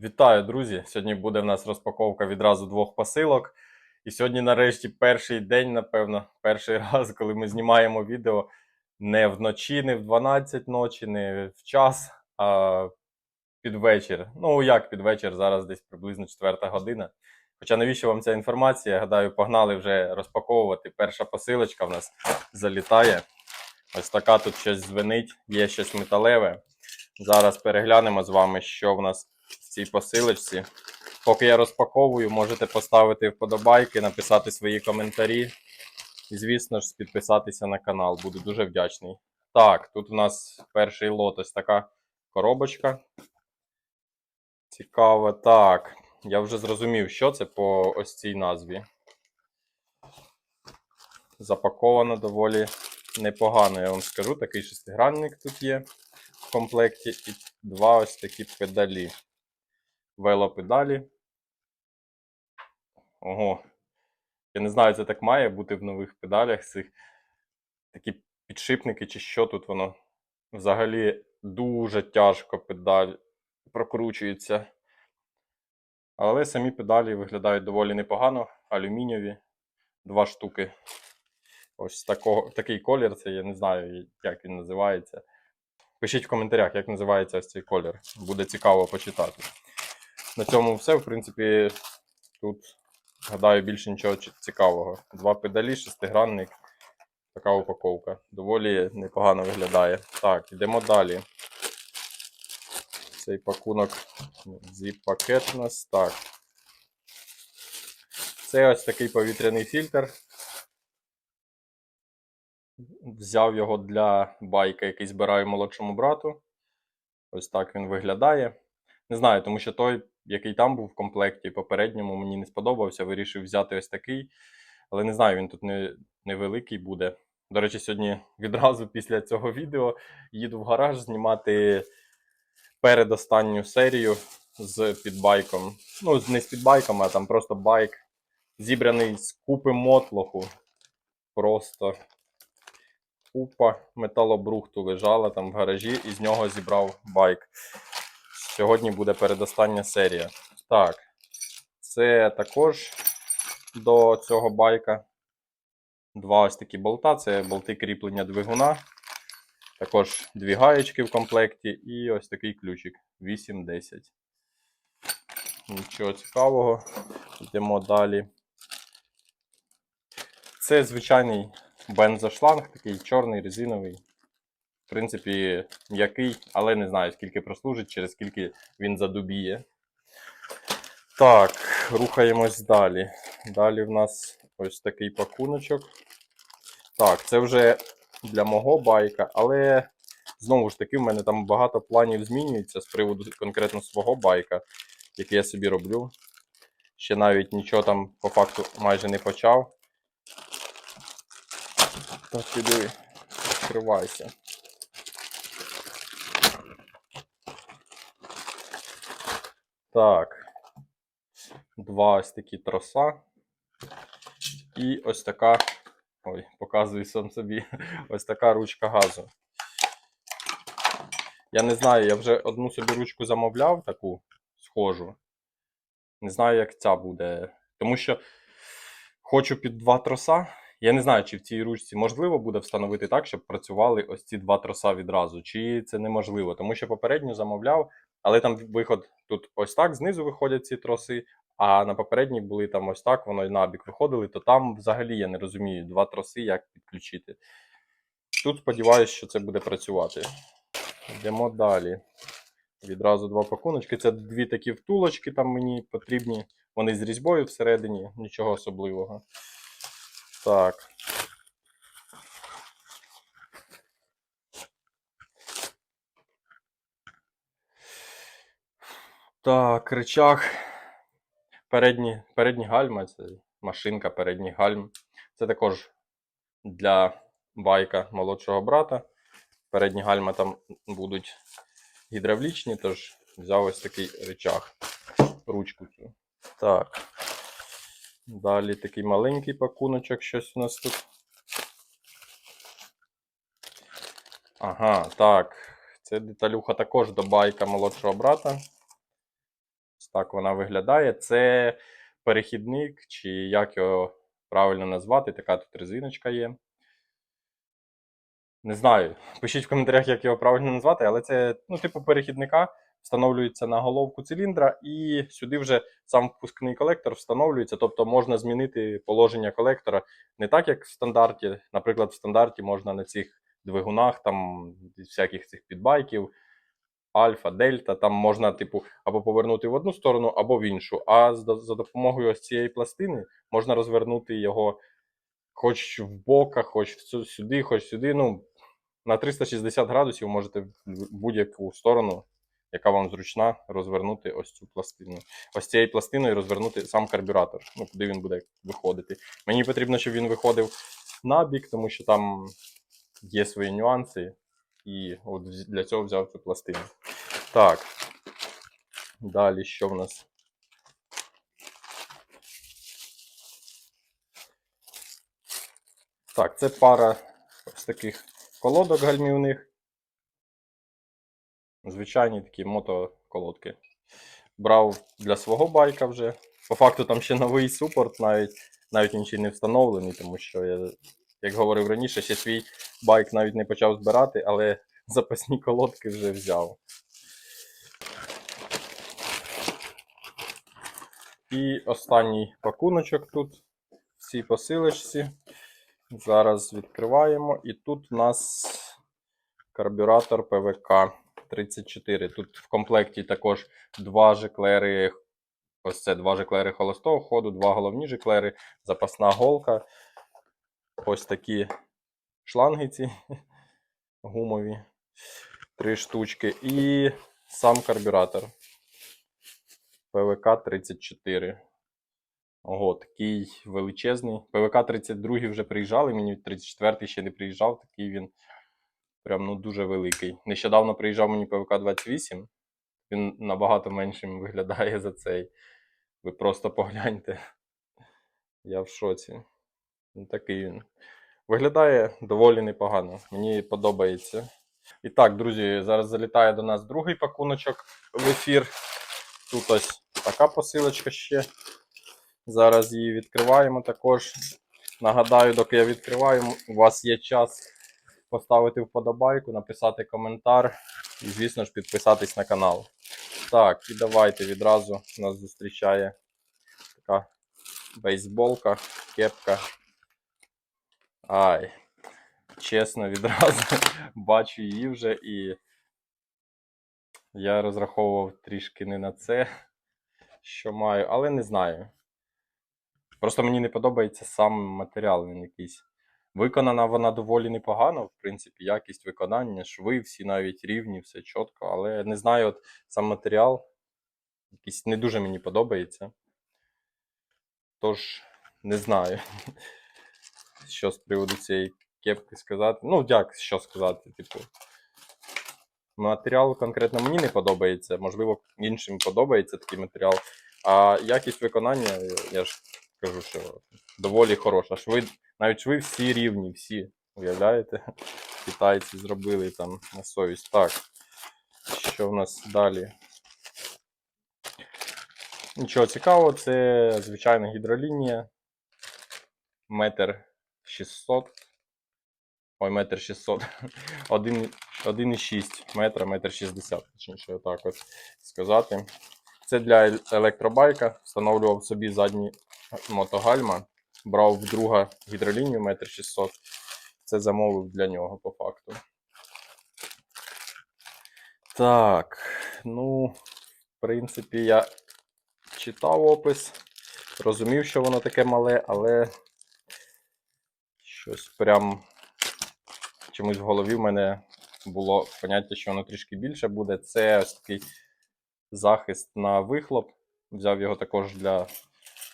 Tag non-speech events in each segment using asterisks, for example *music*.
Вітаю, друзі! Сьогодні буде в нас розпаковка відразу двох посилок. І сьогодні, нарешті, перший день, напевно, перший *laughs* раз, коли ми знімаємо відео не вночі, не в 12 ночі, не в час, а під вечір. Ну, як під вечір, зараз десь приблизно 4 година. Хоча навіщо вам ця інформація? Я гадаю, погнали вже розпаковувати. Перша посилочка в нас залітає. Ось така тут щось звенить, є щось металеве. Зараз переглянемо з вами, що в нас в цій посилочці. Поки я розпаковую, можете поставити вподобайки, написати свої коментарі. І, звісно ж, підписатися на канал. Буду дуже вдячний. Так, тут у нас перший лот, ось така коробочка. Цікаво. Так, я вже зрозумів, що це по ось цій назві. Запаковано доволі непогано, я вам скажу. Такий шестигранник тут є в комплекті. І два ось такі педалі. Велопедалі. Ого. Я не знаю, це так має бути в нових педалях цих такі підшипники, чи що тут воно. Взагалі дуже тяжко педаль прокручується. Але самі педалі виглядають доволі непогано. Алюмінієві. Два штуки. Ось такого, такий колір, це я не знаю, як він називається. Пишіть в коментарях, як називається ось цей колір. Буде цікаво почитати. На цьому все. В принципі, тут, гадаю, більше нічого цікавого. Два педалі, шестигранник. Така упаковка. Доволі непогано виглядає. Так, йдемо далі. Цей пакунок зіп-пакет у нас. Так. Це ось такий повітряний фільтр. Взяв його для байка, який збираю молодшому брату. Ось так він виглядає. Не знаю, тому що той, який там був в комплекті, попередньому мені не сподобався. Вирішив взяти ось такий. Але не знаю, він тут не, невеликий буде. До речі, сьогодні відразу після цього відео їду в гараж знімати передостанню серію з підбайком. Ну, не з підбайком, а там просто байк. Зібраний з купи мотлоху. Просто купа металобрухту лежала там в гаражі, і з нього зібрав байк. Сьогодні буде передостання серія. Так, це також до цього байка. Два ось такі болта. Це болти кріплення двигуна. Також дві гаєчки в комплекті і ось такий ключик 8-10. Нічого цікавого. Йдемо далі. Це звичайний бензошланг, такий чорний, резиновий. В принципі, м'який, але не знаю, скільки прослужить, через скільки він задубіє. Так, рухаємось далі. Далі в нас ось такий пакуночок. Так, це вже для мого байка, але знову ж таки, в мене там багато планів змінюється з приводу конкретно свого байка, який я собі роблю. Ще навіть нічого там по факту майже не почав. Так, іди, відкривайся. Так. Два ось такі троса. І ось така. Ой, показую сам собі. *laughs* Ось така ручка газу. Я не знаю, я вже одну собі ручку замовляв, таку схожу. Не знаю, як ця буде. Тому що хочу під два троса. Я не знаю, чи в цій ручці можливо буде встановити так, щоб працювали ось ці два троса відразу, чи це неможливо. Тому що попередньо замовляв, але там виход тут ось так, знизу виходять ці троси, а на попередній були там ось так, воно і набік виходили, то там взагалі я не розумію два троси, як підключити. Тут сподіваюся, що це буде працювати. Йдемо далі. Відразу два пакуночки. Це дві такі втулочки там мені потрібні. Вони з різьбою всередині, нічого особливого. Так. Так, речах. Передні, передні гальма, це машинка передніх гальм. Це також для байка молодшого брата. Передні гальма там будуть гідравлічні, тож взяв ось такий речах. Ручку цю. Так. Далі такий маленький пакуночок, щось у нас тут. Ага, так. Це деталюха також до байка молодшого брата. Так вона виглядає. Це перехідник, чи як його правильно назвати, така тут резиночка є. Не знаю. Пишіть в коментарях, як його правильно назвати, але це, ну, типу, перехідника встановлюється на головку циліндра, і сюди вже сам впускний колектор встановлюється. Тобто можна змінити положення колектора не так, як в стандарті. Наприклад, в стандарті можна на цих двигунах, там всяких цих підбайків, альфа, дельта, там можна, типу, або повернути в одну сторону, або в іншу. А за, допомогою ось цієї пластини можна розвернути його хоч в боках, хоч сюди, хоч сюди. Ну, на 360 градусів можете в будь-яку сторону, яка вам зручна, розвернути ось цю пластину. Ось цією пластиною розвернути сам карбюратор, ну, куди він буде виходити. Мені потрібно, щоб він виходив на бік, тому що там є свої нюанси. І от для цього взяв цю пластину. Так. Далі що в нас? Так, це пара ось таких колодок гальмівних. Звичайні такі мотоколодки. Брав для свого байка вже. По факту там ще новий супорт, навіть, навіть він не встановлений, тому що я, як говорив раніше, ще свій байк навіть не почав збирати, але запасні колодки вже взяв. І останній пакуночок тут в цій посилочці. Зараз відкриваємо. І тут у нас карбюратор ПВК 34. Тут в комплекті також два жиклери. Ось це два жиклери холостого ходу, два головні жиклери, запасна голка. Ось такі шланги ці *laughs* гумові. Три штучки. І сам карбюратор. ПВК 34. Ого, такий величезний. ПВК 32 вже приїжджали, мені 34 ще не приїжджав, такий він прям ну, дуже великий. Нещодавно приїжджав мені ПВК 28. Він набагато меншим виглядає за цей. Ви просто погляньте. Я в шоці. Ну, такий він. Виглядає доволі непогано. Мені подобається. І так, друзі, зараз залітає до нас другий пакуночок в ефір. Тут ось така посилочка ще. Зараз її відкриваємо також. Нагадаю, доки я відкриваю, у вас є час поставити вподобайку, написати коментар і, звісно ж, підписатись на канал. Так, і давайте відразу нас зустрічає така бейсболка, кепка. Ай, чесно, відразу *laughs* бачу її вже і я розраховував трішки не на це, що маю, але не знаю. Просто мені не подобається сам матеріал, він якийсь. Виконана вона доволі непогано, в принципі, якість виконання, шви, всі навіть рівні, все чітко, але не знаю, от сам матеріал якийсь не дуже мені подобається. Тож, не знаю, *laughs* що з приводу цієї кепки сказати. Ну, як що сказати, типу. Матеріал конкретно мені не подобається, можливо, іншим подобається такий матеріал. А якість виконання, я ж кажу, що доволі хороша. Шви, навіть шви всі рівні, всі. Уявляєте? Китайці зробили там на совість. Так. Що в нас далі? Нічого цікавого, це звичайна гідролінія. Метр 600. Ой, метр 600. *laughs* Один- 1,6 метра, метр 60, точніше, отак от сказати. Це для електробайка. Встановлював собі задні мотогальма. Брав в друга гідролінію метр 600. Це замовив для нього по факту. Так, ну, в принципі, я читав опис, розумів, що воно таке мале, але щось прям чомусь в голові в мене було поняття, що воно трішки більше буде. Це ось такий захист на вихлоп. Взяв його також для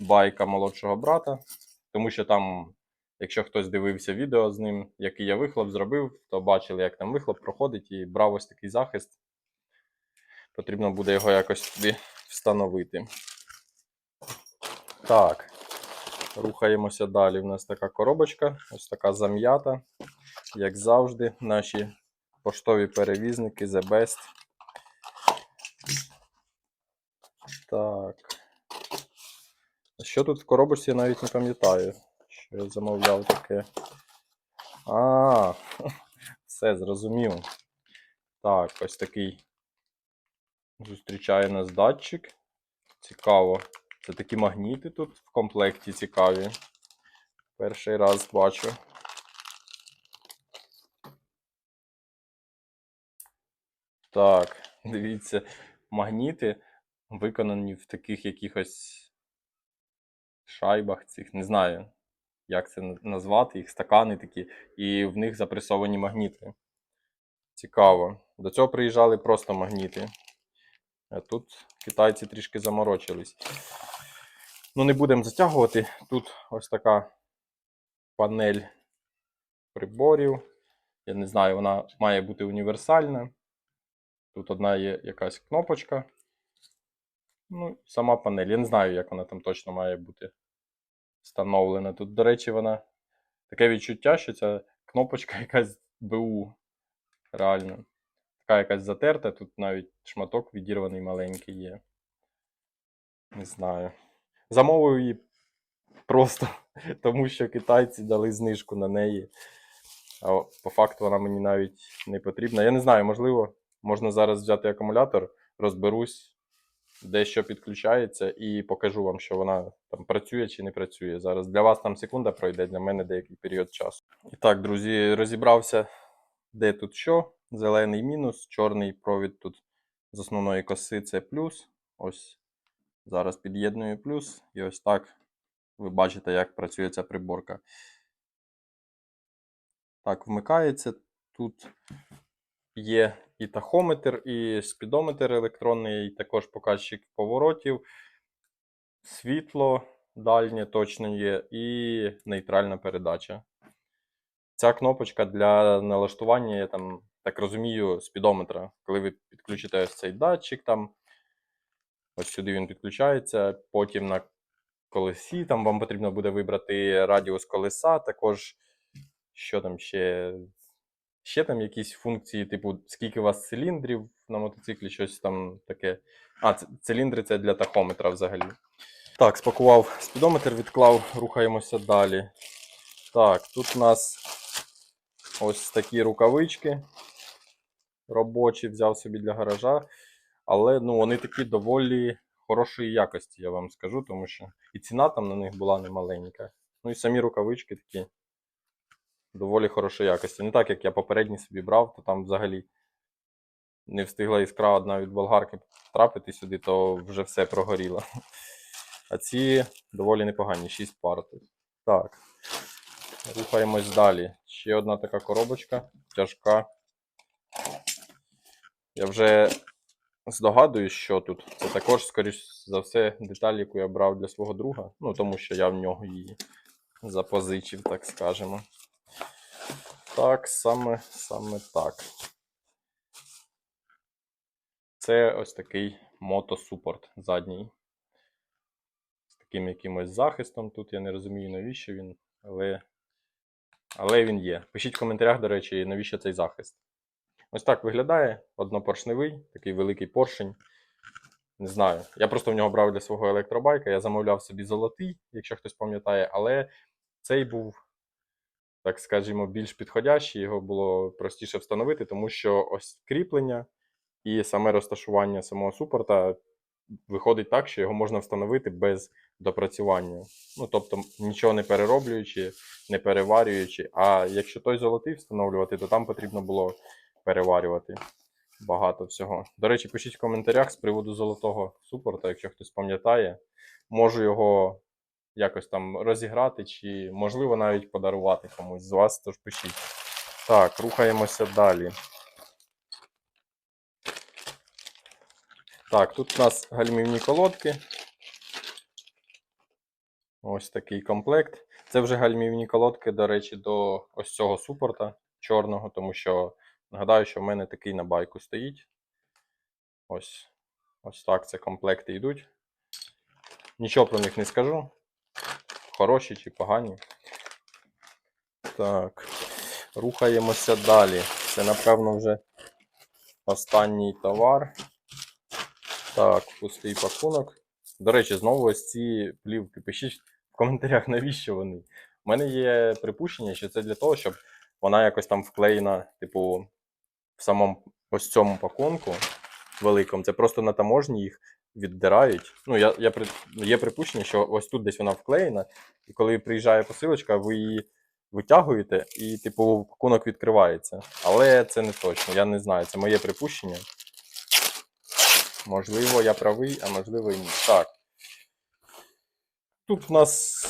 байка молодшого брата, тому що там, якщо хтось дивився відео з ним, який я вихлоп зробив, то бачили, як там вихлоп проходить, і брав ось такий захист. Потрібно буде його якось туди встановити. Так, рухаємося далі. У нас така коробочка, ось така зам'ята. Як завжди, наші поштові перевізники The Best. Так. Що тут в коробочці, я навіть не пам'ятаю, що я замовляв таке. А, *laughs* все, зрозумів. Так, ось такий зустрічає нас датчик. Цікаво. Це такі магніти тут в комплекті цікаві. Перший раз бачу. Так, *laughs* дивіться, магніти виконані в таких якихось шайбах цих, не знаю, як це назвати, їх стакани такі, і в них запресовані магніти. Цікаво. До цього приїжджали просто магніти. А тут китайці трішки заморочились. Ну, не будемо затягувати. Тут ось така панель приборів. Я не знаю, вона має бути універсальна. Тут одна є якась кнопочка. Ну, сама панель. Я не знаю, як вона там точно має бути встановлена. Тут, до речі, вона таке відчуття, що ця кнопочка *laughs* якась БУ. Реально. Така якась затерта, тут навіть шматок відірваний маленький є. Не знаю. Замовив її просто *laughs* тому, що китайці дали знижку на неї. А по факту вона мені навіть не потрібна. Я не знаю, можливо, можна зараз взяти акумулятор, розберусь, де що підключається, і покажу вам, що вона там працює чи не працює. Зараз для вас там секунда пройде, для мене деякий період часу. І так, друзі, розібрався, де тут що. Зелений мінус, чорний провід тут з основної коси це плюс. Ось зараз під'єдную плюс, і ось так ви бачите, як працює ця приборка. Так, вмикається. Тут є і тахометр, і спідометр електронний, і також показчик поворотів, світло дальнє точно є, і нейтральна передача. Ця кнопочка для налаштування, я там так розумію, спідометра. Коли ви підключите ось цей датчик, там, ось сюди він підключається, потім на колесі, там вам потрібно буде вибрати радіус колеса, також що там ще. Ще там якісь функції, типу, скільки у вас циліндрів на мотоциклі, щось там таке. А, циліндри це для тахометра взагалі. Так, спакував спідометр, відклав, рухаємося далі. Так, тут у нас ось такі рукавички робочі, взяв собі для гаража. Але ну, вони такі доволі хорошої якості, я вам скажу, тому що і ціна там на них була немаленька. Ну і самі рукавички такі доволі хорошої якості. Не так, як я попередні собі брав, то там взагалі не встигла іскра одна від болгарки трапити сюди, то вже все прогоріло. А ці доволі непогані, 6 пар. Так. Рухаємось далі. Ще одна така коробочка, тяжка. Я вже здогадуюсь, що тут. Це також, скоріш за все, деталь, яку я брав для свого друга. Ну, тому що я в нього її запозичив, так скажемо. Так, саме, саме так. Це ось такий мотосупорт задній. З таким якимось захистом. Тут я не розумію, навіщо він, але, але він є. Пишіть в коментарях, до речі, навіщо цей захист. Ось так виглядає однопоршневий, такий великий поршень. Не знаю. Я просто в нього брав для свого електробайка. Я замовляв собі золотий, якщо хтось пам'ятає, але цей був, так скажімо, більш підходящий, його було простіше встановити, тому що ось кріплення і саме розташування самого супорта виходить так, що його можна встановити без допрацювання. Ну, тобто нічого не перероблюючи, не переварюючи. А якщо той золотий встановлювати, то там потрібно було переварювати багато всього. До речі, пишіть в коментарях з приводу золотого супорта, якщо хтось пам'ятає. Можу його якось там розіграти, чи можливо навіть подарувати комусь з вас, тож пишіть. Так, рухаємося далі. Так, тут у нас гальмівні колодки. Ось такий комплект. Це вже гальмівні колодки, до речі, до ось цього супорта чорного, тому що нагадаю, що в мене такий на байку стоїть. Ось, ось так це комплекти йдуть. Нічого про них не скажу. Хороші чи погані. Так, рухаємося далі. Це, напевно, вже останній товар. Так, пустий пакунок. До речі, знову ось ці плівки. Пишіть в коментарях, навіщо вони. У мене є припущення, що це для того, щоб вона якось там вклеєна, типу, в самому ось цьому пакунку великому. Це просто на таможні їх віддирають. Ну, я, я, є припущення, що ось тут десь вона вклеєна, і коли приїжджає посилочка, ви її витягуєте і, типу, пакунок відкривається. Але це не точно, я не знаю. Це моє припущення. Можливо, я правий, а можливо і ні. Так. Тут в нас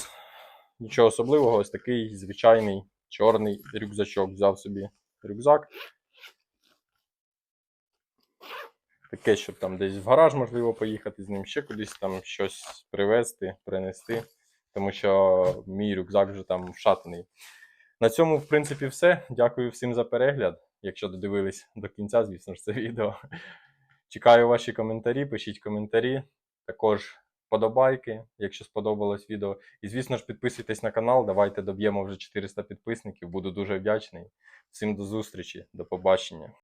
нічого особливого, ось такий звичайний чорний рюкзачок. Взяв собі рюкзак. Таке, щоб там десь в гараж можливо поїхати з ним, ще кудись там щось привезти, принести. Тому що мій рюкзак вже там вшатаний. На цьому, в принципі, все. Дякую всім за перегляд. Якщо додивились до кінця, звісно ж, це *laughs* відео. Чекаю ваші коментарі, пишіть коментарі. Також подобайки, якщо сподобалось відео. І, звісно ж, підписуйтесь на канал. Давайте доб'ємо вже 400 підписників. Буду дуже вдячний. Всім до зустрічі, до побачення.